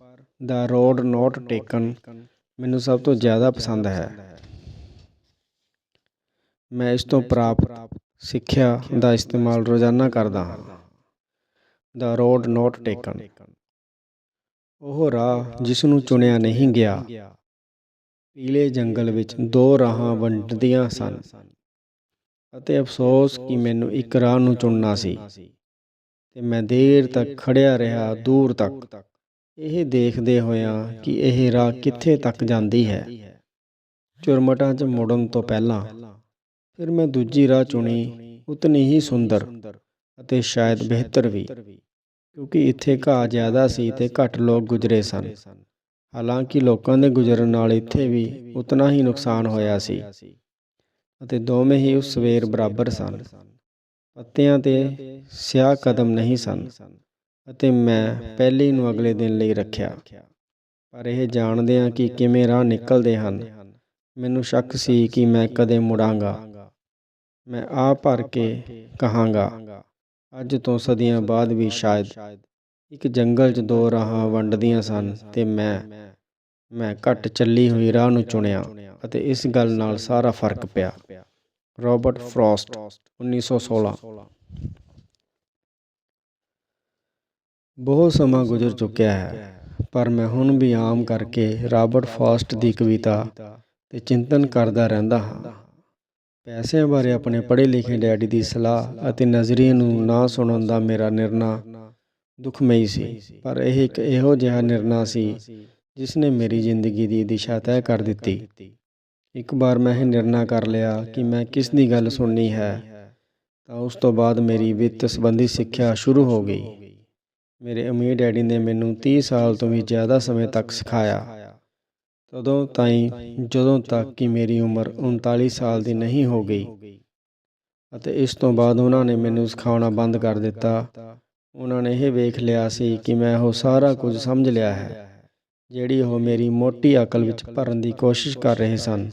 ਦਾ ਰੋਡ ਨੋਟ ਟੇਕਨ ਮੈਨੂੰ ਸਭ ਤੋਂ ਜ਼ਿਆਦਾ ਪਸੰਦ ਹੈ। ਮੈਂ ਇਸ ਤੋਂ ਪ੍ਰਾਪਤ ਸਿੱਖਿਆ ਦਾ ਇਸਤੇਮਾਲ ਰੋਜ਼ਾਨਾ ਕਰਦਾ ਹਾਂ। The road not taken. ਉਹ ਰਾਹ ਜਿਸ ਨੂੰ ਚੁਣਿਆ ਨਹੀਂ ਗਿਆ। ਪੀਲੇ ਜੰਗਲ ਵਿੱਚ ਦੋ ਰਾਹਾਂ ਵੰਡਦੀਆਂ ਸਨ। ਅਤੇ ਅਫਸੋਸ ਕਿ ਮੈਨੂੰ ਇੱਕ ਰਾਹ ਨੂੰ ਚੁਣਨਾ ਸੀ। ਤੇ ਮੈਂ ਦੇਰ ਤੱਕ ਖੜਿਆ ਰਿਹਾ ਦੂਰ ਤੱਕ। ਇਹ ਦੇਖਦੇ ਹੋਇਆ ਕਿ ਇਹ ਰਾਹ ਕਿੱਥੇ ਤੱਕ ਜਾਂਦੀ ਹੈ। ਚੁਰਮਟਾਂ 'ਚ ਮੁੜਨ ਤੋਂ ਪਹਿਲਾਂ ਫਿਰ ਮੈਂ ਦੂਜੀ ਰਾਹ ਚੁਣੀ। ਉਤਨੀ ਹੀ ਸੁੰਦਰ ਅਤੇ ਸ਼ਾਇਦ ਬਿਹਤਰ ਵੀ। ਕਿਉਂਕਿ ਇੱਥੇ ਘਾਹ ਜ਼ਿਆਦਾ ਸੀ ਤੇ ਘੱਟ ਲੋਕ ਗੁਜ਼ਰੇ ਸਨ। ਹਾਲਾਂਕਿ ਲੋਕਾਂ ਦੇ ਗੁਜ਼ਰਨ ਨਾਲ ਇੱਥੇ ਵੀ ਉਤਨਾ ਹੀ ਨੁਕਸਾਨ ਹੋਇਆ ਸੀ ਅਤੇ ਦੋਵੇਂ ਹੀ ਉਸ ਸਵੇਰ ਬਰਾਬਰ ਸਨ। ਪੱਤਿਆਂ ਤੇ ਸਿਆਹ ਕਦਮ ਨਹੀਂ ਸਨ ਅਤੇ ਮੈਂ ਪਹਿਲੀ ਨੂੰ ਅਗਲੇ ਦਿਨ ਲਈ ਰੱਖਿਆ। ਪਰ ਇਹ ਜਾਣਦੇ ਹਾਂ ਕਿ ਕਿਵੇਂ ਰਾਹ ਨਿਕਲਦੇ ਹਨ, ਮੈਨੂੰ ਸ਼ੱਕ ਸੀ ਕਿ ਮੈਂ ਕਦੇ ਮੁੜਾਂਗਾ। ਮੈਂ ਆ ਭਰ ਕੇ ਕਹਾਂਗਾ। ਅੱਜ ਤੋਂ ਸਦੀਆਂ ਬਾਅਦ ਵੀ ਸ਼ਾਇਦ ਇੱਕ ਜੰਗਲ 'ਚ ਦੋ ਰਾਹਾਂ ਵੰਡਦੀਆਂ ਸਨ ਤੇ ਮੈਂ ਮੈਂ ਘੱਟ ਚੱਲੀ ਹੋਈ ਰਾਹ ਨੂੰ ਚੁਣਿਆ ਅਤੇ ਇਸ ਗੱਲ ਨਾਲ ਸਾਰਾ ਫ਼ਰਕ ਪਿਆ। ਰਾਬਰਟ ਫਰੋਸਟ 1916 ਬਹੁਤ ਸਮਾਂ ਗੁਜ਼ਰ ਚੁੱਕਿਆ ਹੈ, ਪਰ ਮੈਂ ਹੁਣ ਵੀ ਆਮ ਕਰਕੇ ਰਾਬਰਟ ਫਾਸਟ ਦੀ ਕਵਿਤਾ ਤੇ ਚਿੰਤਨ ਕਰਦਾ ਰਹਿੰਦਾ ਹਾਂ। ਪੈਸਿਆਂ ਬਾਰੇ ਆਪਣੇ ਪੜ੍ਹੇ ਲਿਖੇ ਡੈਡੀ ਦੀ ਸਲਾਹ ਅਤੇ ਨਜ਼ਰੀਏ ਨੂੰ ਨਾ ਸੁਣਨ ਦਾ ਮੇਰਾ ਨਿਰਣਾ ਦੁਖਮਈ ਸੀ। ਪਰ ਇਹ ਇੱਕ ਇਹੋ ਜਿਹਾ ਨਿਰਣਾ ਸੀ ਜਿਸ ਨੇ ਮੇਰੀ ਜ਼ਿੰਦਗੀ ਦੀ ਦਿਸ਼ਾ ਤੈਅ ਕਰ ਦਿੱਤੀ। ਇੱਕ ਵਾਰ ਮੈਂ ਇਹ ਨਿਰਣਾ ਕਰ ਲਿਆ ਕਿ ਮੈਂ ਕਿਸ ਦੀ ਗੱਲ ਸੁਣਨੀ ਹੈ, ਤਾਂ ਉਸ ਤੋਂ ਬਾਅਦ ਮੇਰੀ ਵਿੱਤ ਸੰਬੰਧੀ ਸਿੱਖਿਆ ਸ਼ੁਰੂ ਹੋ ਗਈ। ਮੇਰੇ ਅਮੀਰ ਡੈਡੀ ਨੇ ਮੈਨੂੰ 30 ਸਾਲ ਤੋਂ ਵੀ ਜ਼ਿਆਦਾ ਸਮੇਂ ਤੱਕ ਸਿਖਾਇਆ। ਤਦੋਂ ਤਾਈਂ, ਜਦੋਂ ਤੱਕ ਕਿ ਮੇਰੀ ਉਮਰ 39 ਸਾਲ ਦੀ ਨਹੀਂ ਹੋ ਗਈ ਅਤੇ ਇਸ ਤੋਂ ਬਾਅਦ ਉਹਨਾਂ ਨੇ ਮੈਨੂੰ ਸਿਖਾਉਣਾ ਬੰਦ ਕਰ ਦਿੱਤਾ, ਉਹਨਾਂ ਨੇ ਇਹ ਵੇਖ ਲਿਆ ਸੀ ਕਿ ਮੈਂ ਉਹ ਸਾਰਾ ਕੁਝ ਸਮਝ ਲਿਆ ਹੈ, ਜਿਹੜੀ ਉਹ ਮੇਰੀ ਮੋਟੀ ਅਕਲ ਵਿੱਚ ਭਰਨ ਦੀ ਕੋਸ਼ਿਸ਼ ਕਰ ਰਹੇ ਸਨ।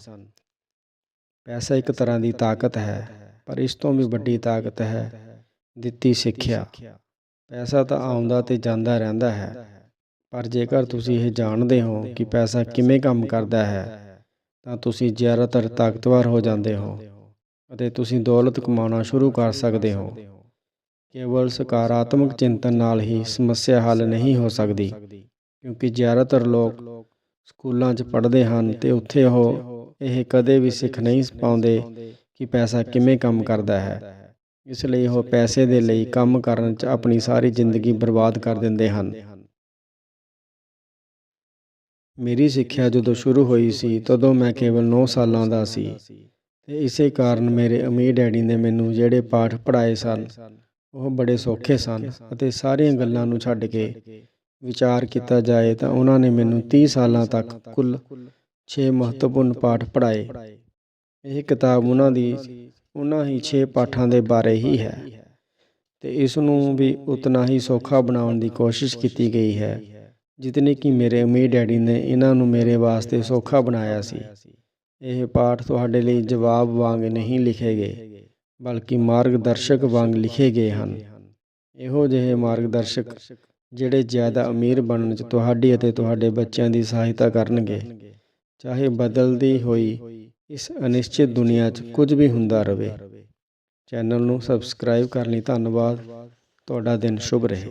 ਪੈਸਾ ਇੱਕ ਤਰ੍ਹਾਂ ਦੀ ਤਾਕਤ ਹੈ, ਪਰ ਇਸ ਤੋਂ ਵੀ ਵੱਡੀ ਤਾਕਤ ਹੈ, ਦਿੱਤੀ ਸਿੱਖਿਆ। ਪੈਸਾ ਤਾਂ ਆਉਂਦਾ ਤੇ ਜਾਂਦਾ ਰਹਿੰਦਾ ਹੈ। ਪਰ ਜੇਕਰ ਤੁਸੀਂ ਇਹ ਜਾਣਦੇ ਹੋ ਕਿ ਪੈਸਾ ਕਿਵੇਂ ਕੰਮ ਕਰਦਾ ਹੈ, ਤਾਂ ਤੁਸੀਂ ਜ਼ਿਆਦਾਤਰ ਤਾਕਤਵਰ ਹੋ ਜਾਂਦੇ ਹੋ ਅਤੇ ਤੁਸੀਂ ਦੌਲਤ ਕਮਾਉਣਾ ਸ਼ੁਰੂ ਕਰ ਸਕਦੇ ਹੋ। ਕੇਵਲ ਸਕਾਰਾਤਮਕ ਚਿੰਤਨ ਨਾਲ ਹੀ ਸਮੱਸਿਆ ਹੱਲ ਨਹੀਂ ਹੋ ਸਕਦੀ, ਕਿਉਂਕਿ ਜ਼ਿਆਦਾਤਰ ਲੋਕ ਸਕੂਲਾਂ 'ਚ ਪੜ੍ਹਦੇ ਹਨ ਤੇ ਉੱਥੇ ਉਹ ਇਹ ਕਦੇ ਵੀ ਸਿੱਖ ਨਹੀਂ ਪਾਉਂਦੇ ਕਿ ਪੈਸਾ ਕਿਵੇਂ ਕੰਮ ਕਰਦਾ ਹੈ। ਇਸ ਲਈ ਉਹ ਪੈਸੇ ਦੇ ਲਈ ਕੰਮ ਕਰਨ 'ਚ ਆਪਣੀ ਸਾਰੀ ਜ਼ਿੰਦਗੀ ਬਰਬਾਦ ਕਰ ਦਿੰਦੇ ਹਨ। ਮੇਰੀ ਸਿੱਖਿਆ ਜਦੋਂ ਸ਼ੁਰੂ ਹੋਈ ਸੀ, ਤਦੋਂ ਮੈਂ ਕੇਵਲ 9 ਸਾਲਾਂ ਦਾ ਸੀ। ਤੇ ਇਸੇ ਕਾਰਨ ਮੇਰੇ ਅਮੀਰ ਡੈਡੀ ਨੇ ਮੈਨੂੰ ਜਿਹੜੇ ਪਾਠ ਪੜ੍ਹਾਏ ਸਨ, ਉਹ ਬੜੇ ਸੌਖੇ ਸਨ ਅਤੇ ਸਾਰੀਆਂ ਗੱਲਾਂ ਨੂੰ ਛੱਡ ਕੇ ਵਿਚਾਰ ਕੀਤਾ ਜਾਏ ਤਾਂ ਉਹਨਾਂ ਨੇ ਮੈਨੂੰ 30 ਸਾਲਾਂ ਤੱਕ ਕੁੱਲ 6 ਮਹੱਤਵਪੂਰਨ ਪਾਠ ਪੜ੍ਹਾਏ। ਇਹ ਕਿਤਾਬ ਉਹਨਾਂ ਦੀ, ਉਹਨਾਂ ਹੀ 6 ਪਾਠਾਂ ਦੇ ਬਾਰੇ ਹੀ ਹੈ। ਤੇ ਇਸ ਨੂੰ ਵੀ ਉਤਨਾ ਹੀ ਸੌਖਾ ਬਣਾਉਣ ਦੀ ਕੋਸ਼ਿਸ਼ ਕੀਤੀ ਗਈ ਹੈ। ਜਿਤਨੀ ਕਿ ਮੇਰੇ ਅਮੀਰ ਡੈਡੀ ਨੇ ਇਹਨਾਂ ਨੂੰ ਮੇਰੇ ਵਾਸਤੇ ਸੌਖਾ ਬਣਾਇਆ ਸੀ। ਇਹ ਪਾਠ ਤੁਹਾਡੇ ਲਈ ਜਵਾਬ ਵਾਂਗ ਨਹੀਂ ਲਿਖੇ ਗਏ, ਬਲਕਿ ਮਾਰਗਦਰਸ਼ਕ ਵਾਂਗ ਲਿਖੇ ਗਏ ਹਨ। ਇਹੋ ਜਿਹੇ ਮਾਰਗਦਰਸ਼ਕ ਜਿਹੜੇ ਜ਼ਿਆਦਾ ਅਮੀਰ ਬਣਨ 'ਚ ਤੁਹਾਡੀ ਅਤੇ ਤੁਹਾਡੇ ਬੱਚਿਆਂ ਦੀ ਸਹਾਇਤਾ ਕਰਨਗੇ। ਚਾਹੇ ਬਦਲਦੀ ਹੋਈ ਇਸ ਅਨਿਸ਼ਚਿਤ ਦੁਨੀਆ 'ਚ ਕੁਝ ਵੀ ਹੁੰਦਾ ਰਹੇ ਚੈਨਲ ਨੂੰ ਸਬਸਕ੍ਰਾਈਬ ਕਰਨ ਲਈ। ਧੰਨਵਾਦ। ਤੁਹਾਡਾ ਦਿਨ ਸ਼ੁਭ ਰਹੇ।